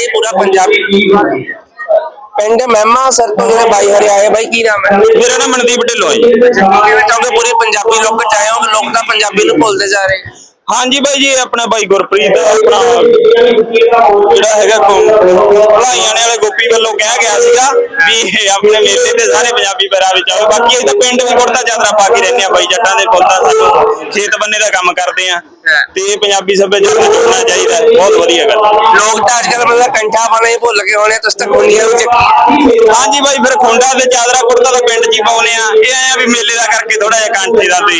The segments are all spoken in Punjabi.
ਬਾਈ ਪੂਰਾ ਪੰਜਾਬੀ। ਪਿੰਡ ਮਹਿਮਾ ਸਰ ਤੋਂ ਜਿਹੜੇ ਬਾਈ ਹਰੇ ਆਏ ਬਾਈ ਕੀ ਨਾਮ ਹੈ? ਮੇਰਾ ਨਾਮ ਮਨਦੀਪ ਢਿੱਲੋਂ ਹੈ ਜੀ। ਕਿਵੇਂ ਚਾਹੋਗੇ ਪੂਰੇ ਪੰਜਾਬੀ ਲੋਕ ਚ ਆਏ ਹੋ ਕਿ ਲੋਕ ਤਾਂ ਪੰਜਾਬੀ ਨੂੰ ਭੁੱਲਦੇ ਜਾ ਰਹੇ। ਹਾਂਜੀ ਬਾਈ ਜੀ ਇਹ ਆਪਣਾ ਬਾਈ ਗੁਰਪ੍ਰੀਤ ਆਪਣਾ ਜਿਹੜਾ ਹੈਗਾ ਭਲਾਈਆਂ ਵਾਲੇ ਗੋਪੀ ਵੱਲੋਂ ਕਿਹਾ ਗਿਆ ਸੀਗਾ ਵੀ ਇਹ ਆਪਣੇ ਮੇਲੇ ਤੇ ਸਾਰੇ ਪੰਜਾਬੀ ਪੈਰਾ ਵਿੱਚ ਆਓ। ਬਾਕੀ ਇਹ ਤਾਂ ਪਿੰਡ ਵੀ ਕੁੜਤਾ ਚਾਦਰਾ ਪਾ ਕੇ ਰਹਿੰਦੇ ਆ ਬਾਈ ਜੱਟਾਂ ਦੇ ਪੁੱਤਾਂ ਸਾਨੂੰ ਖੇਤ ਬੰਨੇ ਦਾ ਕੰਮ ਕਰਦੇ ਆ। ਤੇ ਇਹ ਪੰਜਾਬੀ ਸੱਭਿਆਚਾਰ ਨੂੰ ਜੁੜਨਾ ਚਾਹੀਦਾ ਹੈ। ਬਹੁਤ ਵਧੀਆ ਗੱਲ। ਲੋਕ ਤਾਂ ਅੱਜ ਕੱਲ ਮਤਲਬ ਕੰਠਾ ਪਾਣਾ ਹੀ ਭੁੱਲ ਗਏ ਹੋਣੇ ਤੁਸੀਂ ਤਾਂ ਗੁੰਡੀਆਂ ਵੀ ਚੱਕੀ ਹਾਂਜੀ ਬਾਈ ਫਿਰ ਖੁੰਡਾ ਤੇ ਚਾਦਰਾ ਕੁੜਤਾ ਤਾਂ ਪਿੰਡ 'ਚ ਹੀ ਪਾਉਨੇ ਆ। ਇਹ ਆਇਆ ਵੀ ਮੇਲੇ ਦਾ ਕਰਕੇ ਥੋੜਾ ਜਿਹਾ ਕਾਂਠੇ ਦਾ ਤੇ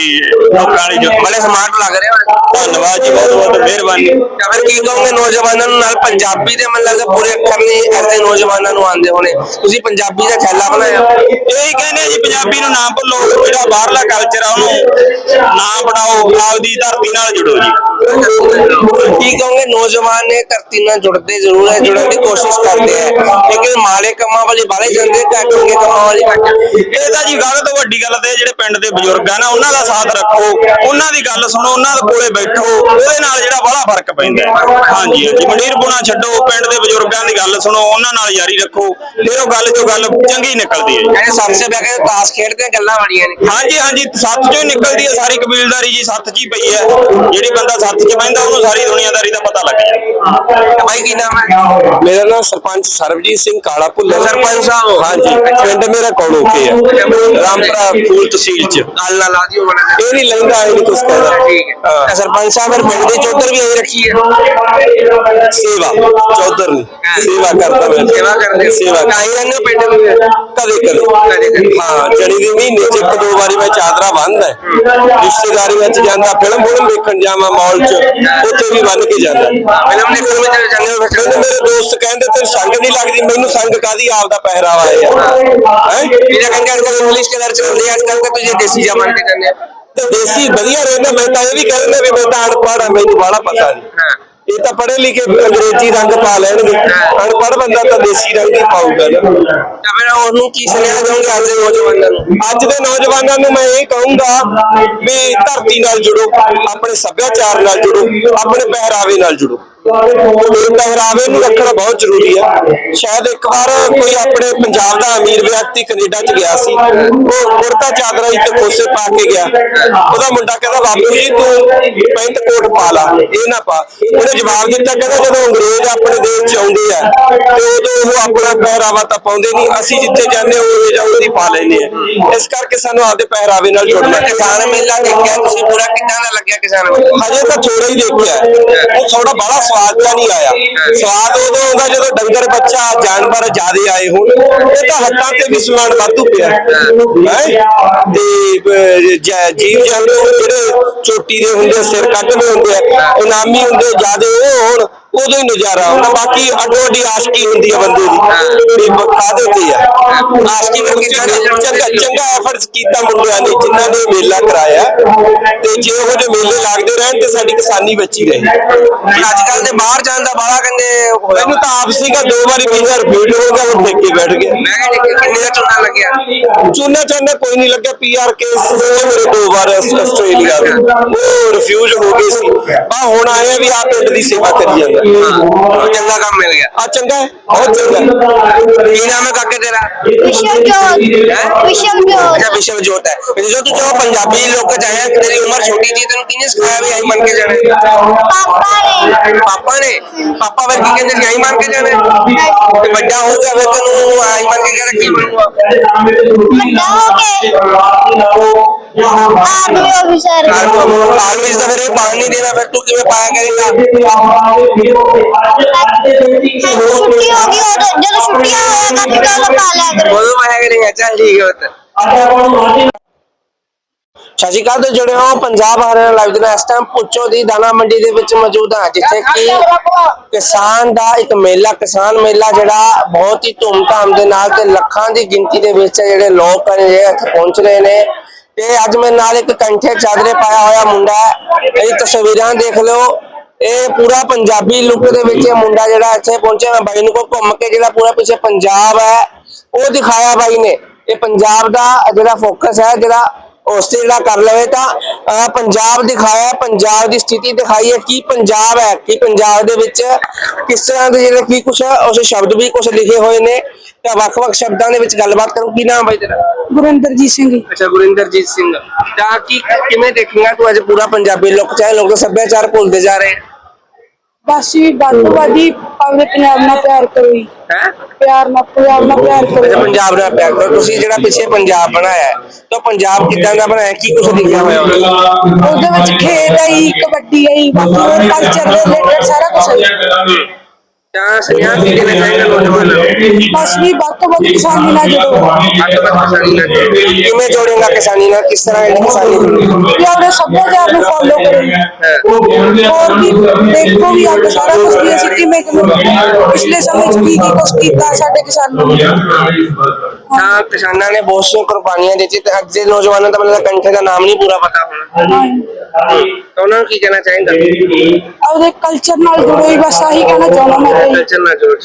ਲੋਕਾਂ ਵਾਲੀ ਜੋ ਬੜੇ ਸਮਾਰਟ ਲੱਗ ਰਹੇ ਹੋ ਧੰਨਵਾਦ ਜੀ ਬਹੁਤ ਬਹੁਤ ਮਿਹਰਬਾਨੀ। ਫਿਰ ਕੀ ਕਹੋਗੇ ਨੌਜਵਾਨਾਂ ਨੂੰ ਨਾਲ ਪੰਜਾਬੀ ਦੇ ਮਤਲਬ ਲੱਗਦਾ ਪੂਰੇ ਅੱਖਰ ਨਹੀਂ ਐਸੇ ਨੌਜਵਾਨਾਂ ਨੂੰ ਆਉਂਦੇ ਹੋਣੇ। ਤੁਸੀਂ ਪੰਜਾਬੀ ਦਾ ਖੈਲਾ ਬਣਾਇਆ। ਇਹੀ ਕਹਿੰਦੇ ਆ ਜੀ ਪੰਜਾਬੀ ਨੂੰ ਨਾ ਭੁੱਲੋ ਜਿਹੜਾ ਬਾਹਰਲਾ ਕਲਚਰ ਆ ਉਹਨੂੰ ਨਾ ਬਣਾਓ ਆਪਦੀ ਧਰਤੀ ਨਾਲ ਜੁੜੋ ਜੀ। ਕੀ ਕਹੋਗੇ? ਨੌਜਵਾਨ ਨੇ ਧਰਤੀ ਨਾਲ ਜੁੜਦੇ ਜ਼ਰੂਰ ਹੈ ਜੁੜਨ ਦੀ ਕੋਸ਼ਿਸ਼ ਕਰਦੇ ਹੈ ਲੇਕਿਨ ਮਾੜੇ ਕੰਮਾਂ ਵਾਲੇ ਬਾਲੇ ਜਾਂਦੇ ਘੱਟ ਕੰਮਾਂ ਵਾਲੇ ਇਹ ਤਾਂ ਜੀ ਗੱਲ ਤੋਂ ਵੱਡੀ ਗੱਲ ਤੇ ਜਿਹੜੇ ਪਿੰਡ ਦੇ ਬਜ਼ੁਰਗ ਆ ਨਾ ਉਹਨਾਂ ਦਾ ਸਾਥ ਰੱਖੋ। ਉਹਨਾਂ ਦੀ ਗੱਲ ਸੁਣੋ ਉਹਨਾਂ ਦੇ ਕੋਲੇ ਬੈਠੋ। ਉਹਦੇ ਨਾਲ ਜਿਹੜਾ ਬੜਾ ਫ਼ਰਕ ਪੈਂਦਾ ਹੈ। ਹਾਂਜੀ ਹਾਂਜੀ। ਮੰਡੀਰ ਪੁਣਾ ਛੱਡੋ। ਪਿੰਡ ਦੇ ਬਜ਼ੁਰਗਾਂ ਦੀ ਗੱਲ ਸੁਣੋ। ਉਹਨਾਂ ਨਾਲ ਯਾਰੀ ਰੱਖੋ। ਫਿਰ ਉਹ ਗੱਲ ਚੋਂ ਗੱਲ ਚੰਗੀ ਨਿਕਲਦੀ ਹੈ ਜੀ। ਕਹਿੰਦੇ ਸਭ ਸੇ ਬਹਿ ਕੇ ਤਾਸ਼ ਖੇਡਦੇ ਹਾਂ, ਗੱਲਾਂ ਬੜੀਆਂ ਨੇ। ਹਾਂਜੀ ਹਾਂਜੀ। ਸੱਤ ਚੋਂ ਹੀ ਨਿਕਲਦੀ ਹੈ ਸਾਰੀ ਕਬੀਲਦਾਰੀ ਜੀ। ਸੱਤ 'ਚ ਹੀ ਪਈ ਹੈ। ਜਿਹੜੀ ਬੰਦਾ ਸੱਤ 'ਚ ਬਹਿੰਦਾ ਉਹਨੂੰ ਸਾਰੀ ਦੁਨੀਆਦਾਰੀ ਦਾ ਤਾਂ ਬਾਈ ਕੀ ਨਾਮ ਹੈ ਮੇਰਾ ਨਾਮ ਸਰਪੰਚ ਸਰਬਜੀਤ ਸਿੰਘ ਕਾਲਾ ਭੁੱਲਰ ਸਰਪੰਚ ਸਾਹਿਬ। ਹਾਂਜੀ ਪਿੰਡ ਮੇਰਾ ਕੌੜੋ ਕੇ ਹੈ? ਰਾਮਪੁਰਾ ਫੂਲ ਤਹਿਸੀਲ ਚ। ਗੱਲ ਬਣਾ ਇਹ ਨਹੀਂ ਲੈਂਦਾ ਇਹ ਨਹੀਂ ਕੁਛ ਕਹਿੰਦਾ। ਠੀਕ ਹੈ ਸਰਪੰਚ ਸਾਹਿਬ ਫਿਰ ਪਿੰਡ ਦੇ ਚੌਧਰ ਵੀ ਆਈ ਰੱਖੀ ਹੈ। ਸੇਵਾ ਚੌਧਰ ਨੇ ਸੇਵਾ ਕਰਦਾ ਮੈਂ ਸੇਵਾ ਕਰਦੇ। ਸੇਵਾ ਤਾਂ ਹੀ ਰਹਿੰਦੇ ਹੋ ਪਿੰਡ ਨੂੰ ਕਦੇ। ਹਾਂ ਜਣੀ ਦੀ ਮਹੀਨੇ ਚ ਇੱਕ ਦੋ ਵਾਰੀ ਮੈਂ ਚਾਦਰਾ ਬੰਨਦਾ ਰਿਸ਼ਤੇਦਾਰੀ ਵਿੱਚ ਜਾਂਦਾ ਫਿਲਮ ਫਿਲਮ ਦੇਖਣ ਜਾਵਾਂ ਮਾਲ ਚ ਉੱਥੇ ਵੀ ਬੰਨ ਕੇ ਜਾਂਦਾ। ਫਿਲਮ ਦੇ ਵਿੱਚ ਮੇਰੇ ਦੋਸਤ ਕਹਿੰਦੇ ਤੈਨੂੰ ਸੰਗ ਨਹੀਂ ਲੱਗਦੀ ਮੈਨੂੰ ਸੰਗ ਕਾਦੀ ਆਪਦਾ ਪਹਿਰਾਵਾ ਹੈ? ਹੈ ਮੇਰਾ ਕਹਿੰਦੇ ਅੱਜ ਕੱਲ ਇੰਗਲਿਸ਼ ਕਲਰ ਚੱਲਦੇ ਆ ਅੱਜ ਕੱਲ ਤਾਂ ਤੁਸੀਂ ਦੇਸੀ ਜਮਾਨ ਤੇ ਜਾਂਦੇ ਆ। ਤੇ ਦੇਸੀ ਵਧੀਆ ਰਹਿੰਦਾ ਮੈਂ ਤਾਂ ਇਹ ਵੀ ਕਹਿੰਦਾ ਵੀ ਮੈਂ ਤਾਂ ਅਨਪੜ੍ਹ ਆ ਮੈਨੂੰ ਬਾਹਲਾ ਪਤਾ ਨਹੀਂ ਇਹ ਤਾਂ ਪੜ੍ਹੇ ਲਿਖੇ ਅੰਗਰੇਜ਼ੀ ਰੰਗ ਪਾ ਲੈਣਗੇ। ਅਨਪੜ੍ਹ ਬੰਦਾ ਤਾਂ ਦੇਸੀ ਰੰਗ ਹੀ ਪਾਊਗਾ ਨਾ। ਤਾਂ ਫਿਰ ਉਹਨੂੰ ਕੀ ਸੁਨੇਹਾ ਦੇਵੋਗੇ ਅੱਜ ਦੇ ਨੌਜਵਾਨਾਂ ਨੂੰ? ਅੱਜ ਦੇ ਨੌਜਵਾਨਾਂ ਨੂੰ ਮੈਂ ਇਹ ਕਹੂੰਗਾ ਵੀ ਧਰਤੀ ਨਾਲ ਜੁੜੋ ਆਪਣੇ ਸੱਭਿਆਚਾਰ ਨਾਲ ਜੁੜੋ ਆਪਣੇ ਪਹਿਰਾਵੇ ਨਾਲ ਜੁੜੋ। ਪਹਿਰਾਵੇ ਨੂੰ ਰੱਖਣਾ ਬਹੁਤ ਜ਼ਰੂਰੀ ਹੈ ਸ਼ਾਇਦ ਇੱਕ ਵਾਰ ਕੋਈ ਆਪਣੇ ਪੰਜਾਬ ਦਾ ਅਮੀਰ ਵਿਅਕਤੀ ਕੈਨੇਡਾ ਚ ਗਿਆ ਸੀ ਉਹ ਕੁੜਤਾ ਚਾਦਰਾ ਹੀ ਤੇ ਖੋਸੇ ਪਾ ਕੇ ਗਿਆ। ਉਹਦਾ ਮੁੰਡਾ ਕਹਿੰਦਾ ਬਾਪੂ ਜੀ ਤੂੰ ਪੈਂਟ ਕੋਟ ਪਾ ਲਾ ਇਹ ਨਾ ਪਾ। ਉਹਨੇ ਜਵਾਬ ਦਿੱਤਾ ਕਹਿੰਦਾ ਜਦੋਂ ਅੰਗਰੇਜ਼ ਆਪਣੇ ਦੇਸ਼ ਚ ਆਉਂਦੇ ਆ ਤੇ ਉਦੋਂ ਉਹ ਆਪਣਾ ਪਹਿਰਾਵਾ ਤਾਂ ਪਾਉਂਦੇ ਨਹੀਂ ਅਸੀਂ ਜਿੱਥੇ ਜਾਂਦੇ ਹਾਂ ਉਹ ਜਾਂ ਉਹਦੀ ਪਾ ਲੈਂਦੇ ਆ ਇਸ ਕਰਕੇ ਸਾਨੂੰ ਆਪਦੇ ਪਹਿਰਾਵੇ ਨਾਲ ਜੁੜਨਾ ਕਿਸਾਨ ਮੇਲਾ ਦੇਖਿਆ ਤੁਸੀਂ ਪੂਰਾ ਕਿੱਦਾਂ ਦਾ ਲੱਗਿਆ ਕਿਸਾਨ ਮੇਲਾ ਹਜੇ ਤਾਂ ਥੋੜਾ ਹੀ ਦੇਖਿਆ। ਉਹ ਥੋੜਾ ਬੜਾ ਸਵਾਦ ਤਾਂ ਨਹੀਂ ਆਇਆ। ਸਵਾਦ ਉਦੋਂ ਆਉਂਦਾ ਜਦੋਂ ਡੰਗਰ ਬੱਚਾ ਜਾਨਵਰ ਜ਼ਿਆਦੇ ਆਏ ਹੋਣ। ਇਹ ਤਾਂ ਹੱਟਾਂ ਤੇ ਵੀ ਸਮਾਨ ਵਾਧੂ ਪਿਆ। ਹੈ? ਤੇ ਜੀਵ ਜੰਤੂ ਜਿਹੜੇ ਚੋਟੀ ਦੇ ਹੁੰਦੇ ਸਿਰ ਕੱਢਦੇ ਹੁੰਦੇ ਆ ਇਨਾਮੀ ਹੁੰਦੇ ਜ਼ਿਆਦੇ ਉਹ ਹੋਣ। ਉਦੋਂ ਹੀ ਨਜ਼ਾਰਾ ਆਉਂਦਾ। ਬਾਕੀ ਅੱਡੋ ਅੱਡੀ ਆਸ਼ਕੀ ਹੁੰਦੀ ਆ ਬੰਦੇ ਦੀ। ਵੀ ਕਾਦੇ ਤੇ ਆ? ਆਸ਼ਕੀ ਕਰਕੇ ਚੰਗਾ ਚੰਗਾ ਐਫਰਟਸ ਕੀਤਾ ਮੁੰਡਿਆਂ ਨੇ ਜਿਨ੍ਹਾਂ ਨੇ ਮੇਲਾ ਕਰਾਇਆ। ਤੇ ਜੇ ਉਹ ਜਿਹੇ ਮੇਲੇ ਲੱਗਦੇ ਰਹਿਣ ਤੇ ਸਾਡੀ ਕਿਸਾਨੀ ਬਚੀ ਰਹੇ। ਅੱਜ ਕੱਲ ਦੇ ਬਾਹਰ ਜਾਣ ਦਾ ਬਾਹਲਾ ਕਹਿੰਦੇ ਮੈਨੂੰ ਤਾਂ ਆਪ ਸੀਗਾ ਦੋ ਵਾਰੀ ਵੀਜ਼ਾ ਰਿਪੀਟ ਹੋ ਗਿਆ ਹੁਣ ਦੇਖ ਕੇ ਬੈਠ ਗਿਆ। ਮੈਂ ਕਿਹਾ ਕਿੰਨੇ ਦਾ ਲੱਗਿਆ ਚੂਨਾ ਚਾਨਾ ਕੋਈ ਨਹੀਂ ਲੱਗਿਆ ਪੀਆਰ ਕੇਸ ਮੇਰੇ ਦੋ ਵਾਰ ਆਸ- ਆਸਟ੍ਰੇਲੀਆ ਦੇ। ਉਹ ਰਿਫਿਊਜ਼ ਹੋ ਗਏ ਸੀ। ਆ ਹੁਣ ਆਏ ਆ ਵੀ ਆ ਪਿੰਡ ਦੀ ਸੇਵਾ ਕਰੀ ਜਾਂਦਾ। ਉਹ ਚੰਗਾ ਕੰਮ ਮਿਲ ਗਿਆ ਆ ਚੰਗਾ ਹੈ ਬਹੁਤ ਚੰਗਾ ਹੈ। ਕੀ ਨਾਮ ਹੈ ਕਾਕੇ ਤੇਰਾ ਵਿਸ਼ਵ ਜੋਤ ਵਿਸ਼ਵ ਜੋਤ ਅੱਛਾ ਵਿਸ਼ਵ ਜੋਤ ਹੈ ਤੇ ਜੋ ਤੂੰ ਜੋ ਪੰਜਾਬੀ ਲੋਕ ਚ ਆਇਆ ਤੇਰੀ ਉਮਰ ਛੋਟੀ ਸੀ ਤੈਨੂੰ ਕਿਹਨੇ ਸਿਖਾਇਆ ਵੀ ਆਈ ਮੰਨ ਕੇ ਜਾਣਾ ਪਾਪਾ ਨੇ ਪਾਪਾ ਨੇ ਪਾਪਾ ਫਿਰ ਕੀ ਕਹਿੰਦੇ ਸੀ ਆਈ ਮੰਨ ਕੇ ਜਾਣਾ ਤੇ ਵੱਡਾ ਹੋ ਗਿਆ ਫਿਰ ਤੈਨੂੰ ਆਈ ਮੰਨ ਕੇ ਜਾਣਾ ਕੀ ਬਣੂਗਾ ਵੱਡਾ ਹੋ ਕੇ ਆਰਮੀ ਅਫਸਰ ਆਰਮੀ ਦਾ ਫਿਰ ਇਹ ਪਾਣ ਨਹੀਂ ਦੇਣਾ ਫਿਰ ਤੂੰ ਕਿਵੇਂ ਪਾਇਆ ਕਰੇਗਾ ਛੁੱਟੀ ਹੋ ਗਈ ਉਦੋਂ ਜਦੋਂ ਛੁੱਟੀਆਂ ਉਦੋਂ ਪਾਇਆ ਕਰੇਗਾ ਚੱਲ ਠੀਕ ਹੈ ਪੁੱਤ ਸਤਿ ਸ਼੍ਰੀ ਅਕਾਲ ਤੇ ਜੁੜੇ ਹੋ ਪੰਜਾਬ ਹਰਿਆਣਾ ਲਾਈਵ ਦੇ ਨਾਲ। ਇਸ ਟਾਈਮ ਪੁੱਛੋ ਦੀ ਦਾਣਾ ਮੰਡੀ ਦੇ ਵਿੱਚ ਮੌਜੂਦ ਹਾਂ, ਜਿੱਥੇ ਕਿ ਕਿਸਾਨ ਦਾ ਇੱਕ ਮੇਲਾ, ਕਿਸਾਨ ਮੇਲਾ ਜਿਹੜਾ ਬਹੁਤ ਹੀ ਧੂਮਧਾਮ ਦੇ ਨਾਲ ਤੇ ਲੱਖਾਂ ਦੀ ਗਿਣਤੀ ਦੇ ਵਿੱਚ ਜਿਹੜੇ ਲੋਕ ਨੇ ਜਿਹੜੇ ਇੱਥੇ ਪਹੁੰਚ ਰਹੇ ਨੇ। ਤੇ ਅੱਜ ਮੇਰੇ ਨਾਲ ਇੱਕ ਕੰਠੇ ਚਾਦਰੇ ਪਾਇਆ ਹੋਇਆ ਮੁੰਡਾ ਹੈ। ਇਹ ਤਸਵੀਰਾਂ ਦੇਖ ਲਓ। ਇਹ ਪੂਰਾ ਪੰਜਾਬੀ ਲੁੱਕ ਦੇ ਵਿੱਚ ਇਹ ਮੁੰਡਾ ਜਿਹੜਾ ਇੱਥੇ ਪਹੁੰਚਿਆ ਮੈਂ ਬਾਈ ਨੂੰ ਕੋ ਘੁੰਮ ਕੇ ਜਿਹੜਾ ਪੂਰਾ ਪਿੱਛੇ ਪੰਜਾਬ ਹੈ ਉਹ ਦਿਖਾਇਆ ਬਾਈ ਨੇ। ਇਹ ਪੰਜਾਬ ਦਾ ਜਿਹੜਾ ਫੋਕਸ ਹੈ ਜਿਹੜਾ ਉਸ ਤੇ ਜਿਹੜਾ ਕਰ ਲਵੇ ਤਾਂ ਪੰਜਾਬ ਦਿਖਾਇਆ ਪੰਜਾਬ ਦੀ ਸਥਿਤੀ ਦਿਖਾਈ ਹੈ ਕੀ ਪੰਜਾਬ ਹੈ ਕਿ ਪੰਜਾਬ ਦੇ ਵਿੱਚ ਕਿਸ ਤਰ੍ਹਾਂ ਦੇ ਜਿਹੜੇ ਕੀ ਕੁਛ ਉਸ ਸ਼ਬਦ ਵੀ ਕੁਛ ਲਿਖੇ ਹੋਏ ਨੇ। ਤਾਂ ਵੱਖ-ਵੱਖ ਸ਼ਬਦਾਂ ਦੇ ਵਿੱਚ ਗੱਲਬਾਤ ਕਰੂੰ ਕੀ ਨਾਮ ਹੈ ਤੇਰਾ? ਗੁਰਿੰਦਰਜੀਤ ਸਿੰਘ। ਅੱਛਾ ਗੁਰਿੰਦਰਜੀਤ ਸਿੰਘ। ਤਾਂ ਕੀ ਕਿਵੇਂ ਦੇਖੇਗਾ ਤੂੰ ਅੱਜ ਪੂਰਾ ਪੰਜਾਬੀ ਲੋਕ ਚਾਹੇ ਲੋਕ ਸੱਭਿਆਚਾਰ ਭੁੱਲਦੇ ਜਾ ਰਹੇ ਬਸ ਵੀ ਵੱਧ ਤੋਂ ਵੱਧ ਹੀ ਆਪਣੇ ਪੰਜਾਬ ਨਾਲ ਪਿਆਰ ਕਰੋ ਜੀ। ਹੈ? ਪਿਆਰ ਨਾਲ ਪੰਜਾਬ ਨਾਲ ਪਿਆਰ ਅੱਛਾ ਕਰੋ ਪੰਜਾਬ ਨਾਲ ਪਿਆਰ ਕਰੋ। ਤੁਸੀਂ ਜਿਹੜਾ ਪਿੱਛੇ ਪੰਜਾਬ ਬਣਾਇਆ ਹੈ, ਤਾਂ ਪੰਜਾਬ ਕਿੱਦਾਂ ਦਾ ਬਣਾਇਆ? ਕੀ ਕੁਛ ਲਿਖਿਆ ਹੋਇਆ? ਉਹਦੇ ਵਿੱਚ? ਉਹਦੇ ਵਿੱਚ ਖੇਡ ਹੈ ਜੀ ਕਬੱਡੀ ਹੈ ਜੀ ਬਾਕੀ ਹੋਰ ਕਲਚਰ ਦੇ ਰਿਲੇਟਡ ਸਾਰਾ ਕੁਝ ਹੈ ਜੀ। ਤਾਂ ਸੁਨੇਹਾ ਕੀ ਦੇਣਾ ਚਾਹੀਦਾ ਨੌਜਵਾਨਾਂ ਨੂੰ ਬਸ ਵੀ ਵੱਧ ਤੋਂ ਵੱਧ ਕਿਸਾਨੀ ਨਾਲ ਜੁੜੋ ਅੱਜ ਤੱਕ ਕਿਸਾਨੀ ਨਾਲ ਜੁੜੇ। ਕਿਵੇਂ ਜੋੜੇਗਾ ਕਿਸਾਨੀ ਨਾਲ ਕਿਸ ਤਰ੍ਹਾਂ ਜਿਹੜੀ ਕਿਸਾਨੀ ਜੁੜੇਗੀ ਵੀ ਆਪਣੇ ਸੱਭਿਆਚਾਰ ਨੂੰ ਫੋਲੋ ਕਰੋ ਜੀ ਹੋਰ ਵੀ ਦੇਖੋ ਵੀ ਅੱਗੇ ਸਾਰਾ ਕੁਝ ਵੀ ਅਸੀਂ ਕਿਵੇਂ ਕਿਵੇਂ ਪਿਛਲੇ ਸਮੇਂ 'ਚ ਕੀ ਕੀ ਕੁਝ ਕੀਤਾ ਸਾਡੇ ਕਿਸਾਨਾਂ ਨੇ ਤਾਂ ਕਿਸਾਨਾਂ ਨੇ ਬਹੁਤ ਸੀਆਂ ਕੁਰਬਾਨੀਆਂ ਦਿੱਤੀ ਤੇ ਅੱਜ ਦੇ ਨੌਜਵਾਨਾਂ ਦਾ ਮਤਲਬ ਕੰਠੇ ਦਾ ਨਾਮ ਨਹੀਂ ਪੂਰਾ ਪਤਾ ਹੋਣਾ ਹਾਂ ਜੀ। ਤਾਂ ਉਹਨਾਂ ਨੂੰ ਕੀ ਕਹਿਣਾ ਚਾਹੀਦਾ ਆਪਦੇ ਕਲਚਰ ਨਾਲ ਜੁੜੋ ਜੀ ਬਸ ਆਹੀ ਕਹਿਣਾ ਚਾਹੁੰਦਾ ਮੈਂ ਤਾਂ। ਕਲਚਰ ਨਾਲ ਜੋੜ